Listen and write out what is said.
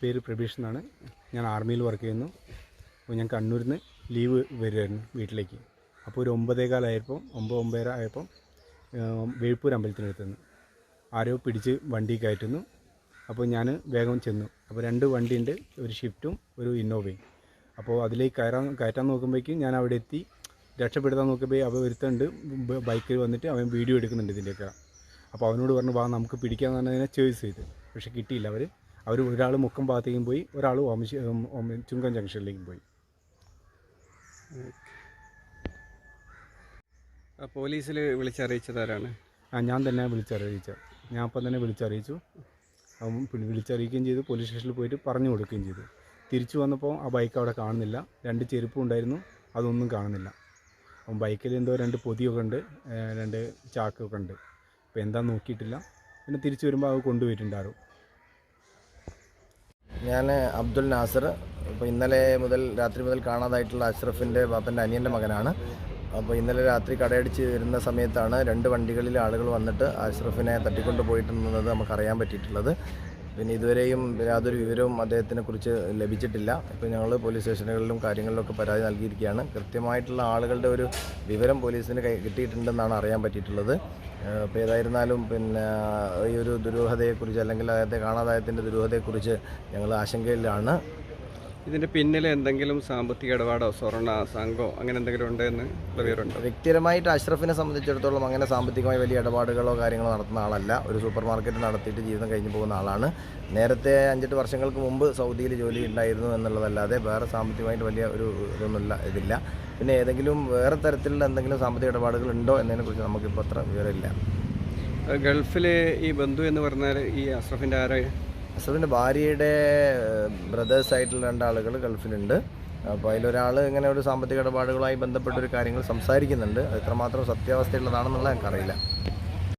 പേര് പ്രബീഷ് എന്നാണ്. ഞാൻ ആർമിയിൽ വർക്ക് ചെയ്യുന്നു. അപ്പോൾ ഞാൻ കണ്ണൂരിൽ നിന്ന് ലീവ് വരുമായിരുന്നു വീട്ടിലേക്ക്. അപ്പോൾ ഒരു ഒമ്പതേകാലായപ്പോൾ ഒമ്പത് ഒമ്പതര ആയപ്പോൾ വേൾപ്പൂർ അമ്പലത്തിനടുത്തുനിന്ന് ആരോ പിടിച്ച് വണ്ടി കയറ്റുന്നു. അപ്പോൾ ഞാൻ വേഗം ചെന്നു. അപ്പോൾ രണ്ട് വണ്ടി ഉണ്ട് ഒരു ഷിഫ്റ്റും ഒരു ഇന്നോവയും അപ്പോൾ അതിലേക്ക് കയറാൻ കയറ്റാൻ നോക്കുമ്പോഴേക്കും ഞാൻ അവിടെ എത്തി. രക്ഷപ്പെടുത്താൻ നോക്കുമ്പോൾ അവ ഒരുത്തുണ്ട് ബൈക്കിൽ വന്നിട്ട് അവൻ വീഡിയോ എടുക്കുന്നുണ്ട് ഇതിന്റെയൊക്കെ. അപ്പോൾ അവനോട് പറഞ്ഞു വാ നമുക്ക് പിടിക്കാമെന്ന് പറഞ്ഞാൽ ചേസ് ചെയ്ത് പക്ഷേ കിട്ടിയില്ല അവർ അവർ ഒരാൾ മുക്കം ഭാഗത്തേക്കും പോയി ഒരാൾ ഓമശ ഓമ- ചുങ്കം ജംഗ്ഷനിലേക്കും പോയി. പോലീസിൽ വിളിച്ചറിയിച്ചതാരാണ് ആ ഞാൻ തന്നെ വിളിച്ചറിയിച്ച. ഞാൻ അപ്പം തന്നെ വിളിച്ചറിയിച്ചു. അപ്പം വിളിച്ചറിയിക്കുകയും ചെയ്തു. പോലീസ് സ്റ്റേഷനിൽ പോയിട്ട് പറഞ്ഞു കൊടുക്കുകയും ചെയ്തു. തിരിച്ചു വന്നപ്പോൾ ആ ബൈക്ക് അവിടെ കാണുന്നില്ല. രണ്ട് ചെരുപ്പും ഉണ്ടായിരുന്നു. അതൊന്നും കാണുന്നില്ല. അപ്പം ബൈക്കിൽ എന്തോ രണ്ട് പൊതിയൊക്കെ ഉണ്ട്. രണ്ട് ചാക്കൊക്കെ ഉണ്ട്. അപ്പോൾ എന്താ നോക്കിയിട്ടില്ല. പിന്നെ തിരിച്ചു വരുമ്പോൾ അത് കൊണ്ടുപോയിട്ടുണ്ടാവും ഞാൻ അബ്ദുൽ നാസർ. അപ്പോൾ ഇന്നലെ മുതൽ രാത്രി മുതൽ കാണാതായിട്ടുള്ള അഷ്റഫിന്റെ ബാപ്പന്റെ അനിയന്റെ മകനാണ്. അപ്പോൾ ഇന്നലെ രാത്രി കടയടിച്ച് വരുന്ന സമയത്താണ് രണ്ട് വണ്ടികളിൽ ആളുകൾ വന്നിട്ട് അഷ്റഫിനെ തട്ടിക്കൊണ്ട് പോയിട്ടുണ്ടെന്നത് നമുക്കറിയാൻ പറ്റിയിട്ടുള്ളത്. പിന്നെ ഇതുവരെയും യാതൊരു വിവരവും അദ്ദേഹത്തിനെ കുറിച്ച് ലഭിച്ചിട്ടില്ല. ഇപ്പോൾ ഞങ്ങൾ പോലീസ് സ്റ്റേഷനുകളിലും കാര്യങ്ങളിലൊക്കെ പരാതി നൽകിയിരിക്കുകയാണ്. കൃത്യമായിട്ടുള്ള ആളുകളുടെ ഒരു വിവരം പോലീസിന് കൈ കിട്ടിയിട്ടുണ്ടെന്നാണ് അറിയാൻ പറ്റിയിട്ടുള്ളത്. ഇപ്പോൾ ഏതായിരുന്നാലും പിന്നെ ഈ ഒരു ദുരൂഹതയെക്കുറിച്ച് അല്ലെങ്കിൽ അദ്ദേഹത്തെ കാണാതായത്തിന്റെ ദുരൂഹതയെക്കുറിച്ച് ഞങ്ങൾ ആശങ്കയിലാണ്. ഇതിന്റെ പിന്നിൽ എന്തെങ്കിലും സാമ്പത്തിക ഇടപാടോ സ്വർണ സംഘോ അങ്ങനെ എന്തെങ്കിലും ഉണ്ടെന്ന് എന്ന് വിവരമുണ്ടോ? വ്യക്തിപരമായിട്ട് അഷ്റഫിനെ സംബന്ധിച്ചിടത്തോളം അങ്ങനെ സാമ്പത്തികമായി വലിയ ഇടപാടുകളോ കാര്യങ്ങളോ നടത്തുന്ന ആളല്ല. ഒരു സൂപ്പർ മാർക്കറ്റ് നടത്തിയിട്ട് ജീവിതം കഴിഞ്ഞു പോകുന്ന ആളാണ്. നേരത്തെ അഞ്ചെട്ട് വർഷങ്ങൾക്ക് മുമ്പ് സൗദിയിൽ ജോലി ഉണ്ടായിരുന്നു എന്നുള്ളതല്ലാതെ വേറെ സാമ്പത്തികമായിട്ട് വലിയ ഒരു ഇതൊന്നുമില്ല ഇതില്ല. പിന്നെ ഏതെങ്കിലും വേറെ തരത്തിലുള്ള എന്തെങ്കിലും സാമ്പത്തിക ഇടപാടുകൾ ഉണ്ടോ എന്നതിനെക്കുറിച്ച് നമുക്കിപ്പോൾ അത്ര വിവരമില്ല. ഗൾഫിലെ ഈ ബന്ധു എന്ന് പറഞ്ഞാൽ ഈ അഷ്റഫിന്റെ ആരാ? അസറിന്റെ ഭാര്യയുടെ ബ്രദേഴ്സായിട്ടുള്ള രണ്ടാളുകൾ ഗൾഫിലുണ്ട്. അപ്പോൾ അതിലൊരാൾ ഇങ്ങനെ ഒരു സാമ്പത്തിക ഇടപാടുകളുമായി ബന്ധപ്പെട്ട ഒരു കാര്യങ്ങൾ സംസാരിക്കുന്നുണ്ട്. അത് എത്രമാത്രം സത്യാവസ്ഥയുള്ളതാണെന്നുള്ളത് എനിക്കറിയില്ല.